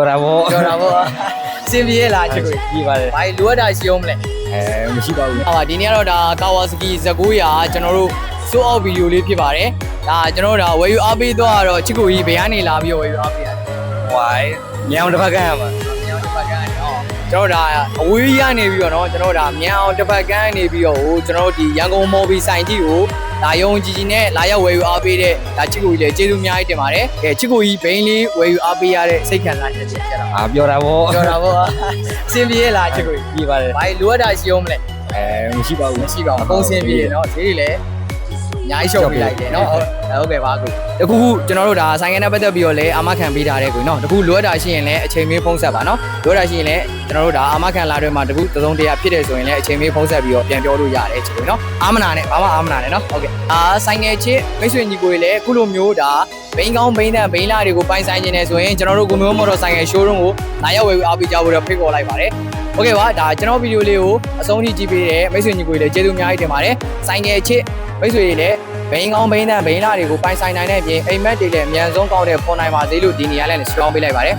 ပြောတာဗောပြောတာပေါ့စင်ပြေရလားချစ်ကိုပြီးပါတယ်ဘာလိုအပ်တာရှိအောင်မလဲအဲမရှိပါဘူးဟာဒီနေ့ကတော့ဒါကာဝါစကီဇကိုရာကျွန်တော်တို့စိုးအောက်ဗီဒီယိုလေးဖြစ်ပါတယ်ဒါကျွန်တော်တို့ဒါဝယ်ယူအားပေးတော့ကတော့ချစ်ကိုကြီးဘယ်ကနေလာပြီးဝယ်ယူအားပေးရတယ်ဟွာမြောင်တစ်ဖက်ကရမှာ ကျွန်တော်ဒါအဝေးရနေပြီးတော့เนาะကျွန်တော်ဒါမြောင်တစ်ပတ်ကန်နေပြီးတော့ဟိုကျွန်တော်တို့ဒီရန်ကုန်မော်ဘီဆိုင်တီကိုဒါယုံကြည်ကြည်နဲ့လာရောက်ဝယ်ယူအားပေးတဲ့ဒါချစ်ကိုကြီးလည်းကျေးဇူးအများကြီးတင်ပါတယ်ကဲချစ်ကိုကြီးဘိန်းလေးဝယ်ယူအားပေးရတဲ့စိတ်ခံစားချက်ဖြစ်တာ အာပြောတာဗော ပြောတာပေါ့စင်ပြေရလားချစ်ကိုကြီး ပြီးပါတယ် ဘာလိုအပ်တာရှိအောင်မလဲ အဲမရှိပါဘူး မရှိပါဘူးအကုန်စင်ပြေရเนาะဈေးတွေလည်းအ များကြီးရှော့ပေးလိုက်တယ်နော်ဟုတ်ကဲ့ပါကိုတကူကျွန်တော်တို့ဒါဆိုင်ကနေပတ်သက်ပြီးတော့လည်းအာမခံပေးထားတဲ့ကိုနော်တကူလိုအပ်တာရှိရင်လည်းအချိန်မေးဖုံးဆက်ပါနော်လိုအပ်တာရှိရင်လည်းကျွန်တော်တို့ဒါအာမခံလာတွေမှာတကူသုံးတရာဖြစ်တယ်ဆိုရင်လည်းအချိန်မေးဖုံးဆက်ပြီးတော့ပြန်ပြောလို့ရတယ်ချေလို့နော်အာမနာနဲ့ဘာမှအာမနာနဲ့နော်ဟုတ်ကဲ့အာဆိုင်ငယ်ချစ်မိတ်ဆွေညီကိုတွေလည်းခုလိုမျိုးဒါဘိန်းကောင်းဘိန်းတန်ဘိန်းလာတွေကိုပိုင်ဆိုင်နေတယ်ဆိုရင်ကျွန်တော်တို့ကိုမျိုးမော်တော်ဆိုင်ငယ် showroom ကိုလာရောက်ဝယ်ပြီးအားပေးကြဖို့တော့ဖိတ်ခေါ်လိုက်ပါတယ် โอเคပါဒါကျွန်တော်ဗီဒီယိုလေးကိုအဆုံးထိကြည့်ပေးတဲ့မိတ်ဆွေညီကိုတွေလည်းကျေးဇူးအများကြီးတင်ပါတယ်ဆိုင်ငယ်ချစ်မိတ်ဆွေတွေလည်းဘိန်းကောင်းဘိန်းတန်ဘိန်းလာတွေကိုပိုင်ဆိုင်နိုင်တဲ့အပြင်အိမ်မက်တွေလည်းအမြန်ဆုံးကောင်းတဲ့ဖွန်နိုင်ပါစေလို့ဒီနေရာနဲ့ဆွေးနွေးပေးလိုက်ပါတယ်